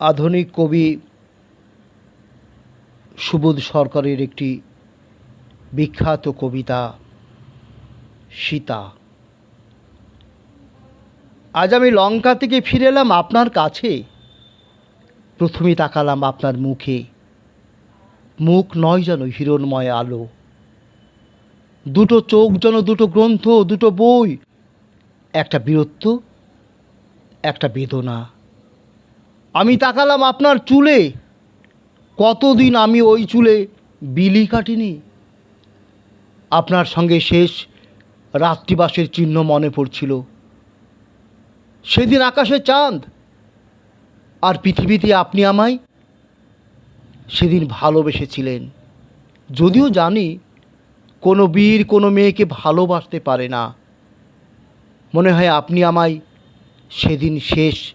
আধুনিক কবি সুবোধ সরকারের একটি বিখ্যাত কবিতা, সীতা। আজ আমি লঙ্কা থেকে ফিরে এলাম আপনার কাছে। প্রথমে তাকালাম আপনার মুখে। মুখ নয় যেন হিরণময় আলো। দুটো চোখ যেন দুটো গ্রন্থ, দুটো বই, একটা বীরত্ব, একটা বেদনা। আমি তাকালাম আপনার চুলে। কতদিন আমি ওই চুলে বিলি কাটিনি? আপনার সঙ্গে শেষ রাত্রিবাসের চিহ্ন মনে পড়ছিল। সেদিন আকাশে চাঁদ। আর পৃথিবীতে আপনি আমায় সেদিন ভালোবেসেছিলেন। যদিও জানি কোনো বীর, কোনো মেয়েকে ভালোবাসতে পারে না। মনে হয় আপনি আমায় সেদিন শেষ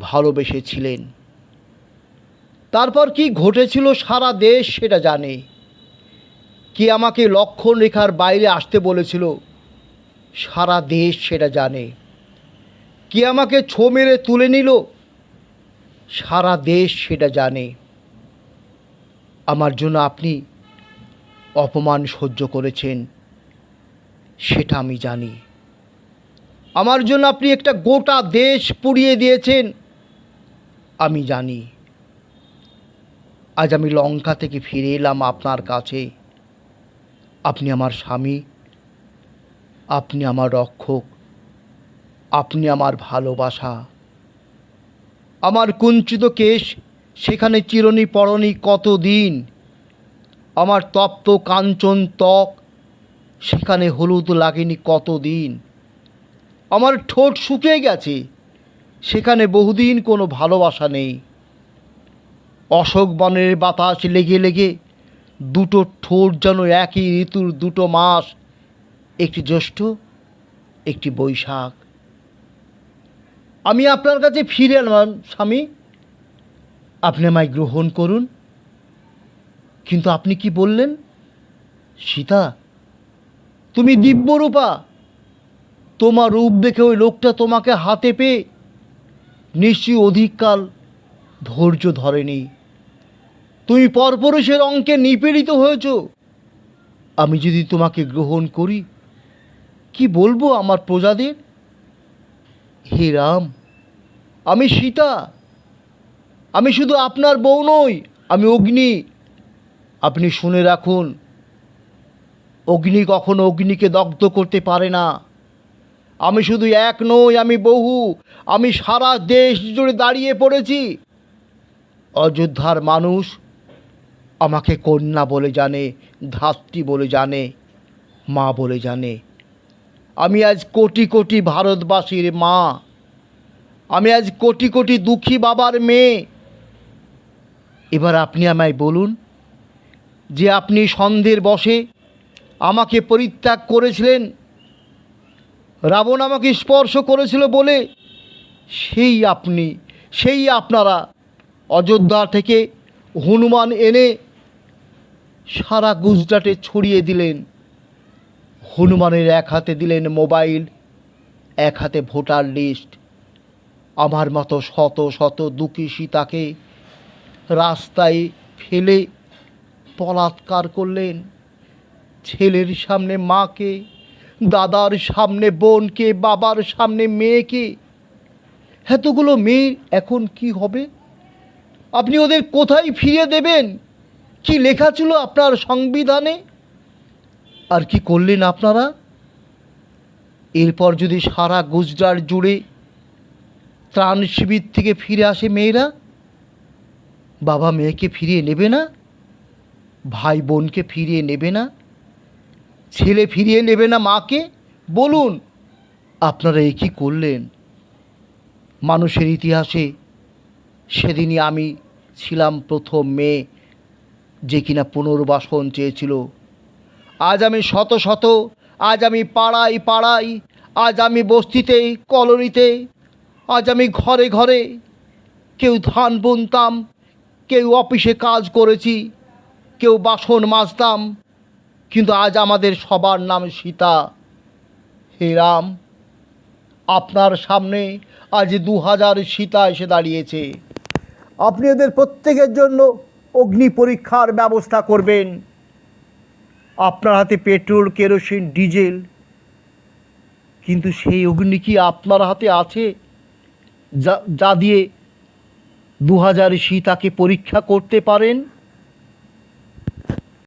ভালোবেসেছিলেন। তারপর কি ঘটেছিল সারা দেশ সেটা জানে। কি আমাকে লক্ষণ রেখার বাইরে আসতে বলেছিল, সারা দেশ সেটা জানে। কি আমাকে ছো মেরে তুলে নিল, সারা দেশ সেটা জানে। আমার জন্য আপনি অপমান সহ্য করেছেন, সেটা আমি জানি। আমার জন্য আপনি একটা গোটা দেশ পুড়িয়ে দিয়েছেন আমি জানি। আজ আমি লঙ্কা থেকে ফিরে এলাম আপনার কাছে। আপনি আমার স্বামী। আপনি আমার রক্ষক। আপনি আমার ভালোবাসা। আমার কুঞ্চিত কেশ সেখানে চিরনি পরনি কতদিন? আমার তপ্ত কাঞ্চন ত্বক সেখানে হলুদ লাগেনি কত দিন আমার ঠোঁট শুকিয়ে গেছে। সেখানে বহুদিন কোনো ভালোবাসা নেই। অশোক বনের বাতাস লেগে লেগে দুটো ঠোঁট যেন একই ঋতুর দুটো মাস, একটি জ্যৈষ্ঠ, একটি বৈশাখ। আমি আপনার কাছে ফিরে এলাম, স্বামী। আপনি আমায় গ্রহণ করুন। কিন্তু আপনি কি বললেন, সীতা, তুমি দিব্যরূপা, তোমার রূপ দেখে ওই লোকটা তোমাকে হাতে পেয়ে নিশ্চয়ই অধিককাল ধৈর্য ধরেনি। তুমি পরপুরুষের অঙ্কে নিপীড়িত হয়েছ। আমি যদি তোমাকে গ্রহণ করি, কি বলব আমার প্রজাদের? হে রাম, আমি সীতা। আমি শুধু আপনার বউ নই, আমি অগ্নি। আপনি শুনে রাখুন, অগ্নি কখনো অগ্নিকে দগ্ধ করতে পারে না। আমি শুধু এক নই, আমি বহু। আমি সারা দেশ জুড়ে দাঁড়িয়ে পড়েছি। অযোধ্যার মানুষ আমাকে কন্যা বলে জানে, ধাত্রী বলে জানে, মা বলে জানে। আমি আজ কোটি কোটি ভারতবাসীর মা। আমি আজ কোটি কোটি দুঃখী বাবার মেয়ে। এবার আপনি আমায় বলুন যে আপনি সন্ধ্যের বসে আমাকে পরিত্যাগ করেছিলেন রাবণ আমাকে স্পর্শ করেছিল বলে সেই আপনি, সেই আপনারা অযোধ্যা থেকে হনুমান এনে সারা গুজরাটে ছড়িয়ে দিলেন। হনুমানের এক হাতে দিলেন মোবাইল, এক হাতে ভোটার লিস্ট। আমার মতো শত শত দুঃখী সীতাকে রাস্তায় ফেলে বলাৎকার করলেন। ছেলের সামনে মাকে দাদার সামনে বোনকে, বাবার সামনে মেয়েকে। এতগুলো মেয়ে এখন কি হবে? আপনি ওদের কোথায় ফিরিয়ে দেবেন? কি লেখা ছিল আপনার সংবিধানে? আর কি করলেন আপনারা? এরপর যদি সারা গুজরাট জুড়ে ত্রাণ শিবির থেকে ফিরে আসে মেয়েরা, বাবা মেয়েকে ফিরিয়ে নেবে না? ভাই বোনকে ফিরিয়ে নেবে না? ছেলে ফিরিয়ে নেবে না মাকে? বলুন, আপনারা এ কী করলেন? মানুষের ইতিহাসে সেদিনই আমি ছিলাম প্রথম মেয়ে যে কিনা পুনর্বাসন চেয়েছিল। আজ আমি শত শত, আজ আমি পাড়াই পাড়াই আজ আমি বস্তিতে, কলোনিতে, আজ আমি ঘরে ঘরে কেউ ধান বুনতাম, কেউ অফিসে কাজ করেছি, কেউ বাসন মাজতাম কিন্তু আজ আমাদের সবার নাম সীতা। হে রাম, আপনার সামনে আজ দু হাজার সীতা এসে দাঁড়িয়েছে। আপনি এদের প্রত্যেকের জন্য অগ্নি পরীক্ষার ব্যবস্থা করবেন। আপনার হাতে পেট্রোল, কেরোসিন, ডিজেল। কিন্তু সেই অগ্নি কি আপনার হাতে আছে? যা যা দিয়ে দু হাজার সীতাকে পরীক্ষা করতে পারেন?